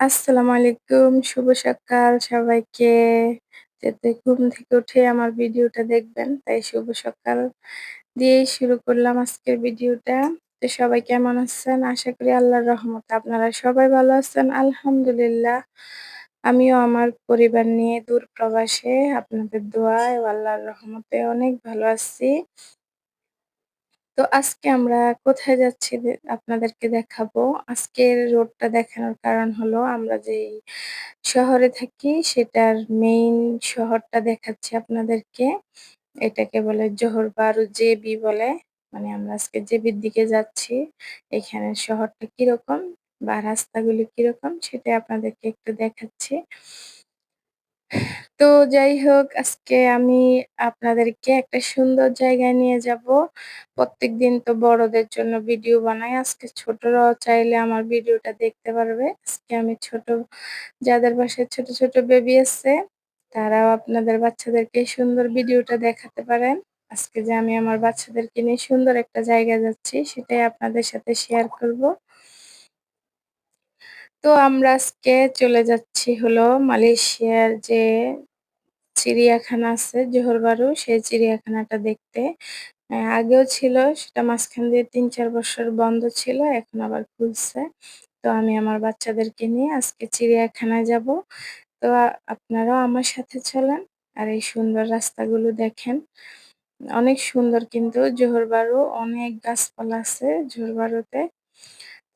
আসসালামু আলাইকুম। শুভ সকাল সবাইকে। যাতে ঘুম থেকে উঠে আমার ভিডিওটা দেখবেন। তাই শুভ সকাল দিয়েই শুরু করলাম আজকের ভিডিওটা। তো সবাই কেমন আছেন? আশা করি আল্লাহর রহমতে আপনারা সবাই ভালো আছেন। আলহামদুলিল্লাহ। আমিও আমার পরিবার নিয়ে দূর প্রবাসে আপনাদের দোয়ায় ও আল্লাহর রহমতে অনেক ভালো আছি। তো আজকে আমরা কোথায় যাচ্ছি দে, আপনাদেরকে দেখাবো। আজকের রোডটা দেখানোর কারণ হলো আমরা যেই শহরে থাকি, সেটার মেইন শহরটা দেখাচ্ছি আপনাদেরকে। এটাকে বলে জোহর বারু জেবি বলে। মানে আমরা আজকে জেবির দিকে যাচ্ছি। এখানের শহরটা কীরকম বা রাস্তাগুলো কীরকম সেটা আপনাদেরকে একটু দেখাচ্ছি। তো যাই হোক আজকে আমি আপনাদেরকে একটা সুন্দর জায়গায় নিয়ে যাব। প্রত্যেকদিন তো বড়দের জন্য ভিডিও বানাই। আজকে ছোটরাও চাইলে আমার ভিডিওটা দেখতে পারবে। আজকে আমি ছোট যাদের বাসায় ছোট, ছোট বেবি আছে তারাও আপনাদের বাচ্চাদেরকে সুন্দর ভিডিওটা দেখাতে পারেন। আজকে যে আমি আমার বাচ্চাদেরকে নিয়ে সুন্দর একটা জায়গায় যাচ্ছি সেটাই আপনাদের সাথে শেয়ার করব। তো আমরা আজকে চলে যাচ্ছি হলো মালয়েশিয়ার যে চিড়িয়াখানা আছে, জোহর বারু সেই চিড়িয়াখানাটা দেখতে। আগেও ছিল, সেটা মাঝখান দিয়ে ৩-৪ বছর বন্ধ ছিল, এখন আবার খুলছে। তো আমি আমার বাচ্চাদেরকে নিয়ে আজকে চিড়িয়াখানায় যাব। তো আপনারাও আমার সাথে চলেন আর এই সুন্দর রাস্তাগুলো দেখেন। অনেক সুন্দর কিন্তু জোহর বারু, অনেক গাছপালা আছে জোহর বারুতে।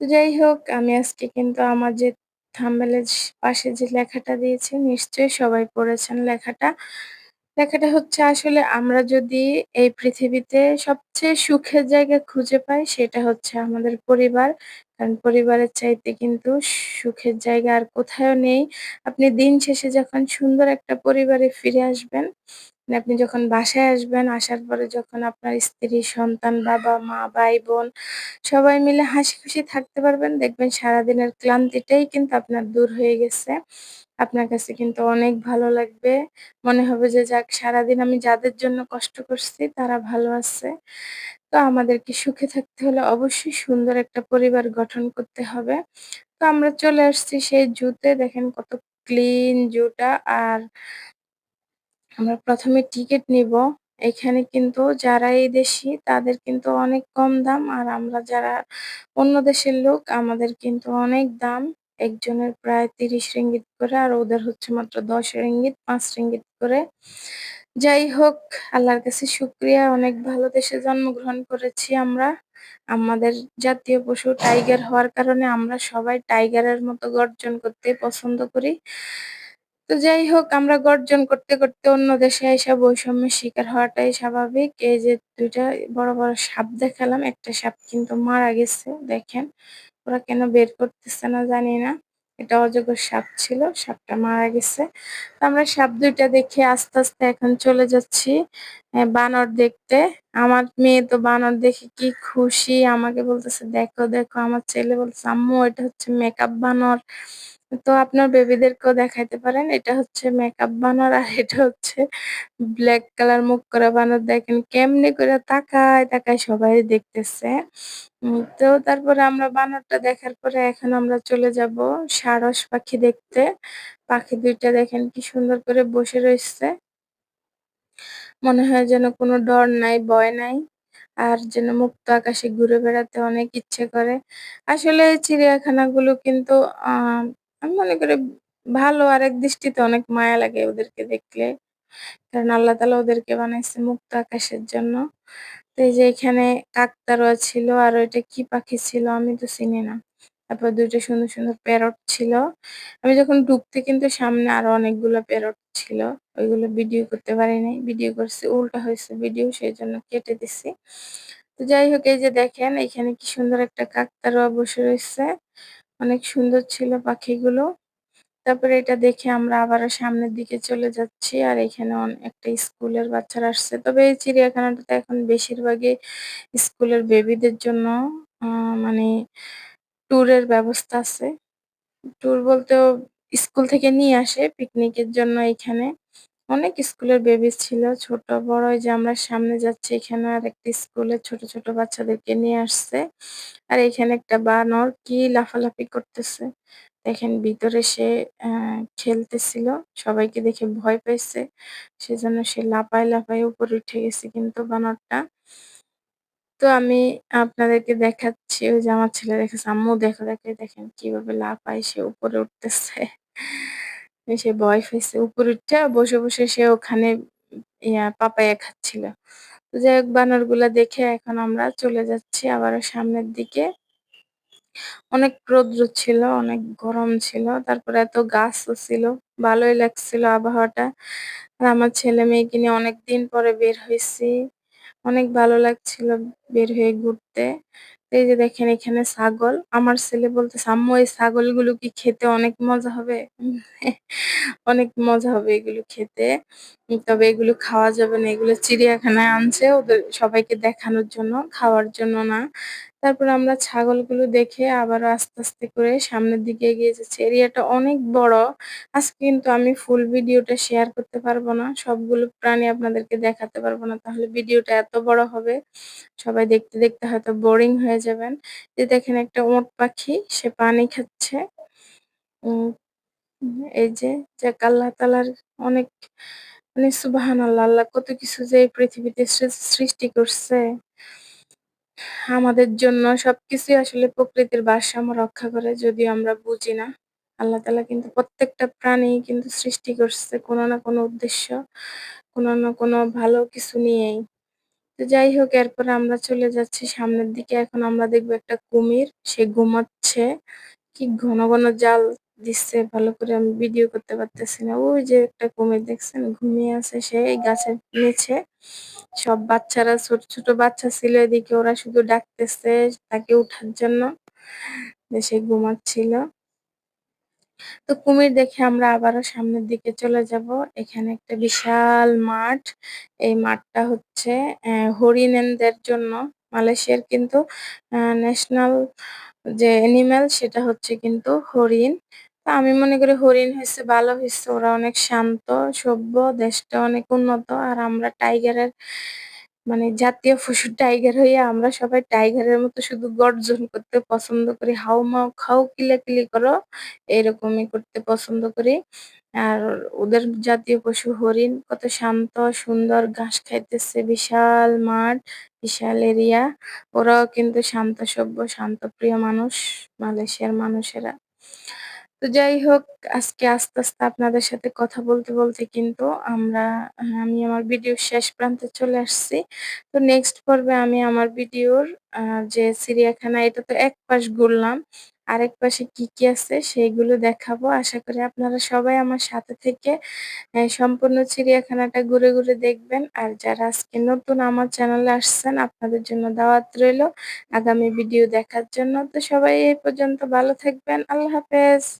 তো যাই হোক আমি আজকে কিন্তু আমার যে থাম্বনেইলের স পাশে যে লেখাটা দিয়েছি নিশ্চয়ই সবাই পড়েছেন লেখাটা। লেখাটা হচ্ছে আসলে আমরা যদি এই পৃথিবীতে সবচেয়ে সুখের জায়গা খুঁজে পাই সেটা হচ্ছে আমাদের পরিবার। কারণ পরিবারের চাইতে কিন্তু সুখের জায়গা আর কোথাও নেই। আপনি দিন শেষে যখন সুন্দর একটা পরিবারে ফিরে আসবেন, আপনি যখন বাসায় আসবেন, আসার পরে যখন আপনার স্ত্রী, সন্তান, বাবা-মা, ভাই-বোন সবাই মিলে হাসি-খুশি থাকতে পারবেন, দেখবেন সারাদিনের ক্লান্তিটাই কিন্তু আপনার দূর হয়ে গেছে। আপনার কাছে কিন্তু অনেক ভালো লাগবে। মনে হবে যে যাক সারাদিন আমি যাদের জন্য কষ্ট করছি তারা ভালো আছে। তো আমাদেরকে সুখে থাকতে হলে অবশ্যই সুন্দর একটা পরিবার গঠন করতে হবে। তো আমরা চলে আসছি সেই জুতে দেখেন কত ক্লিন জুটা আর আমরা ১ম এ নিব এখানে কিন্তু যারা এই দেশি তাদের কিন্তু অনেক কম দাম আর আমরা যারা অন্য দেশের লোক আমাদের কিন্তু অনেক দাম। একজনের প্রায় ৩০ রিঙ্গিত করে আর ওদের হচ্ছে মাত্র ১০ রিঙ্গিত, পাঁচ রিঙ্গিত করে। যাই হোক আল্লাহর কাছে শুকরিয়া অনেক ভালো দেশে জন্মগ্রহণ করেছি আমরা। আমাদের জাতীয় পশু টাইগার হওয়ার কারণে আমরা সবাই টাইগারের মতো গর্জন করতে পছন্দ করি। তো যাই হোক আমরা গর্জন করতে, করতে অন্য দেশে এসে বৈষম্যের শিকার হওয়াটাই স্বাভাবিক। এই যে দুইটা বড়, বড় সাপ দেখালাম, একটা সাপ কিন্তু মারা গেছে দেখেন। ওরা কেন বের করতেছে না জানি না। এটা অজগর সাপ ছিল, সাপটা মারা গেছে। আমরা সাপ দুইটা দেখে আস্তে, আস্তে এখন চলে যাচ্ছি বানর দেখতে। আমার মেয়ে তো বানর দেখে কি খুশি আমাকে বলতেছে, "দেখো, দেখো" আমার ছেলে বলতেছে, "আম্মু এটা হচ্ছে মেকআপ বানর।" তো আপনার বেবিদেরকেও দেখাইতে পারেন। এটা হচ্ছে মেকআপ বানর আর এটা হচ্ছে ব্ল্যাক কালার মুখ করা বানর। দেখেন কেমনি করে তাকায়, তাকায় সবাই দেখতেছে। তো তারপরে আমরা বানরটা দেখার পরে এখন আমরা চলে যাব সারস পাখি দেখতে। পাখি দুইটা দেখেন কি সুন্দর করে বসে রয়েছে মনে হয় যেন কোনো ডর নাই, ভয় নাই। আর যেন মুক্ত আকাশে ঘুরে বেড়াতে অনেক ইচ্ছে করে। আসলে চিড়িয়াখানাগুলো কিন্তু আ আমি মনে করি ভালো আর এক দৃষ্টিতে অনেক মায়া লাগে ওদেরকে দেখলে। কারণ আল্লাহ তালা ওদেরকে বানাইছে মুক্ত আকাশের জন্য। তো এই যে এখানে কাকতাড়ুয়া ছিল আর ওইটা কি পাখি ছিল আমি তো চিনি না। তারপর ২ টা সুন্দর, সুন্দর প্যারট ছিল। আমি যখন ঢুকতে কিন্তু সামনে আরও অনেকগুলো প্যারট ছিল। ওইগুলো ভিডিও করতে পারি নাই। ভিডিও করছি উল্টা হয়েছে ভিডিও সেই জন্য কেটে দিছি। তো যাই হোক এই যে দেখেন এখানে কি সুন্দর একটা কাকতাড়ুয়া বসে রইছে। অনেক সুন্দর ছিল পাখিগুলো। তারপরে এটা দেখে আমরা আবারও সামনের দিকে চলে যাচ্ছি। আর এখানে অন একটা স্কুলের বাচ্চারা আসছে। তবে এই চিড়িয়াখানাটাতে এখন বেশিরভাগই স্কুলের বেবিদের জন্য, আ মানে ট্যুরের ব্যবস্থা আছে। ট্যুর বলতেও স্কুল থেকে নিয়ে আসে পিকনিকের জন্য এখানে। অনেক স্কুল -এর বেবি ছিল ছোট বড়। এই যে আমরা সামনে যাচ্ছি এখানে আর একটি স্কুল স্কুলে ছোট, ছোট বাচ্চাদেরকে নিয়ে আসছে। আর এখানে একটা বানর কি লাফালাফি করতেছে। দেখেন ভিতরে সে অ্যা খেলতেছিল। সবাইকে দেখে ভয় পাইছে। সেজন্য সে লাফায়, লাফায় উপরে উঠে গেছে কিন্তু বানরটা। তো আমি আপনাদেরকে দেখাচ্ছি ওই যে আমার ছেলে দেখেছে, "আম্মু দেখো, দেখো দেখেন কীভাবে লাফায় সে উপরে উঠতেছে।" সে ভয় পাইছে। উপরে উইঠা বসে, বসে সে ওখানে ইয়া পাপায়া খাচ্ছিল। তো যাই হোক বানরগুলা দেখে এখন আমরা চলে যাচ্ছি আবারও সামনের দিকে। অনেক রৌদ্র ছিল, অনেক গরম ছিল। তারপরে এত গাছও ছিল। ভালোই লাগছিল আবহাওয়াটা। আর আমার ছেলে-মেয়েকে নিয়ে অনেকদিন পরে বের হয়েছি অনেক ভালো লাগছিল বের হয়ে ঘুরতে। এই যে দেখেন এখানে ছাগল। আমার ছেলে বলতেছে, "আম্মু এই ছাগলগুলো কি খেতে অনেক মজা হবে?" অনেক মজা হবে এগুলো খেতে। তবে এগুলো খাওয়া যাবে না। এগুলো চিড়িয়াখানায় আনছে ওদের সবাইকে দেখানোর জন্য, খাওয়ার জন্য না। তারপরে আমরা ছাগলগুলো দেখে আবারও আস্তে, আস্তে করে সামনের দিকে এগিয়ে যাচ্ছি। এরিয়াটা অনেক বড়। আজকে কিন্তু আমি ফুল ভিডিওটা শেয়ার করতে পারব না। সবগুলো প্রাণী আপনাদেরকে দেখাতে পারব না। তাহলে ভিডিওটা এত বড় হবে। সবাই দেখতে, দেখতে হয়তো বোরিং হয়ে যাবেন। এই দেখেন একটা ওট পাখি সে পানি খাচ্ছে। এই যে যাক আল্লাহ তাআলার অনেক মানে সুবহানাল্লাহ আল্লাহ কত কিছু যে এই পৃথিবীতে সৃষ্টি করছে। আমাদের জন্য সবকিছুই আসলে প্রকৃতির ভারসাম্য রক্ষা করে যদিও আমরা বুঝি না। আল্লাহ তালা কিন্তু প্রত্যেকটা প্রাণী কিন্তু সৃষ্টি করছে কোনো না কোনো উদ্দেশ্য, কোনো না কোনো ভালো কিছু নিয়েই। তো যাই হোক এরপরে আমরা চলে যাচ্ছি সামনের দিকে। এখন আমরা দেখব একটা কুমির। সে ঘুমাচ্ছে। কি ঘন, ঘন জাল দিচ্ছে ভালো করে আমি ভিডিও করতে পারতেছি না। ওই যে একটা কুমির দেখছেন ঘুমিয়ে আছে সে এই গাছের নিচে। সব বাচ্চারা ছোট, ছোট বাচ্চা ছিল এদিকে ওরা শুধু ডাকতেছে তাকে উঠার জন্য। সে ঘুমাচ্ছিল। তো কুমির দেখে আমরা আবারও সামনের দিকে চলে যাব। এখানে একটা বিশাল মাঠ। এই মাঠটা হচ্ছে হরিণেনদের জন্য। মালয়েশিয়ার কিন্তু ন্যাশনাল যে অ্যানিমাল সেটা হচ্ছে কিন্তু হরিণ। তো আমি মনে করি হরিণ হয়েছে ভালো হইছে। ওরা অনেক শান্ত, সভ্য, দেশটা অনেক উন্নত। আর আমরা টাইগারের মানে জাতীয় পশু টাইগার হইয়া আমরা সবাই টাইগারের মতো শুধু গর্জন করতে পছন্দ করি। হাউ-মাউ খাও, কিলাকিলি করো এরকমই করতে পছন্দ করি। আর ওদের জাতীয় পশু হরিণ কত শান্ত, সুন্দর ঘাস খাইতেছে। বিশাল মাঠ, বিশাল এরিয়া। ওরাও কিন্তু শান্ত, সভ্য, শান্তপ্রিয় মানুষ মালয়েশিয়ার মানুষেরা। তো যাই হোক আজকে আস্তে, আস্তে আপনাদের সাথে কথা বলতে, বলতে কিন্তু আমরা আমি আমার ভিডিওর শেষ প্রান্তে চলে আসছি। তো নেক্সট পর্বে আমি আমার ভিডিওর যে চিড়িয়াখানা এটা তো এক পাশ ঘুরলাম। আরেক পাশে কি, কি আছে সেইগুলো দেখাবো। আশা করি আপনারা সবাই আমার সাথে থেকে সম্পূর্ণ চিড়িয়াখানাটা ঘুরে, ঘুরে দেখবেন। আর যারা আজকে নতুন আমার চ্যানেলে আসছেন আপনাদের জন্য দাওয়াত রইল আগামী ভিডিও দেখার জন্য। তো সবাই এই পর্যন্ত ভালো থাকবেন। আল্লাহ হাফেজ।